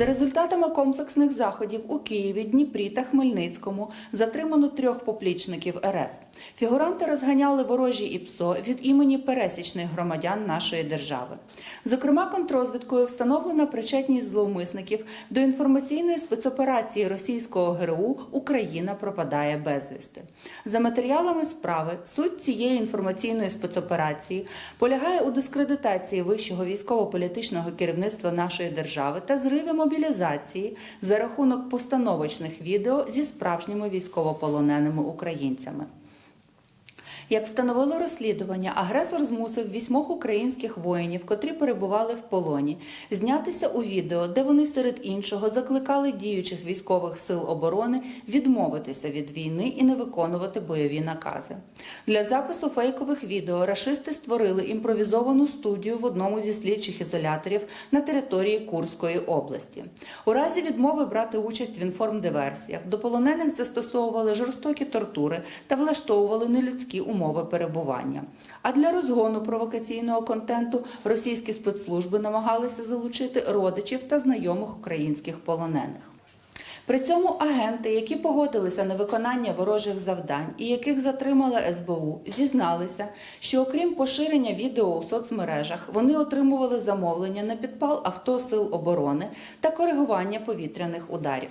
За результатами комплексних заходів у Києві, Дніпрі та Хмельницькому затримано трьох поплічників РФ. Фігуранти розганяли ворожі ІПСО від імені пересічних громадян нашої держави. Зокрема, контрозвідкою встановлена причетність зловмисників до інформаційної спецоперації російського ГРУ Україна пропадає безвісти. За матеріалами справи суть цієї інформаційної спецоперації полягає у дискредитації вищого військово-політичного керівництва нашої держави та зриві мобілізації за рахунок постановочних відео зі справжніми військовополоненими українцями. Як встановило розслідування, агресор змусив вісьмох українських воїнів, котрі перебували в полоні, знятися у відео, де вони серед іншого закликали діючих військових сил оборони відмовитися від війни і не виконувати бойові накази. Для запису фейкових відео рашисти створили імпровізовану студію в одному зі слідчих ізоляторів на території Курської області. У разі відмови брати участь в інформдиверсіях до полонених застосовували жорстокі тортури та влаштовували нелюдські умови перебування. А для розгону провокаційного контенту російські спецслужби намагалися залучити родичів та знайомих українських полонених. При цьому агенти, які погодилися на виконання ворожих завдань і яких затримала СБУ, зізналися, що окрім поширення відео у соцмережах, вони отримували замовлення на підпал авто сил оборони та коригування повітряних ударів.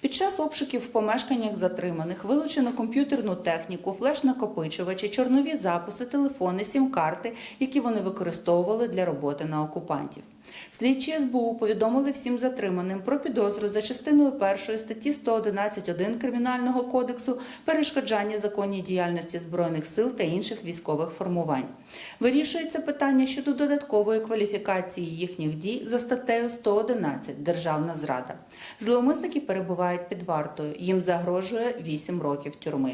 Під час обшуків в помешканнях затриманих вилучено комп'ютерну техніку, флеш-накопичувачі, чорнові записи, телефони, сім-карти, які вони використовували для роботи на окупантів. Слідчі СБУ повідомили всім затриманим про підозру за частиною першої статті 111.1 Кримінального кодексу перешкоджання законній діяльності збройних сил та інших військових формувань. Вирішується питання щодо додаткової кваліфікації їхніх дій за статтею 111 Державна зрада. Зловмисники перебувають під вартою. Їм загрожує 8 років тюрми.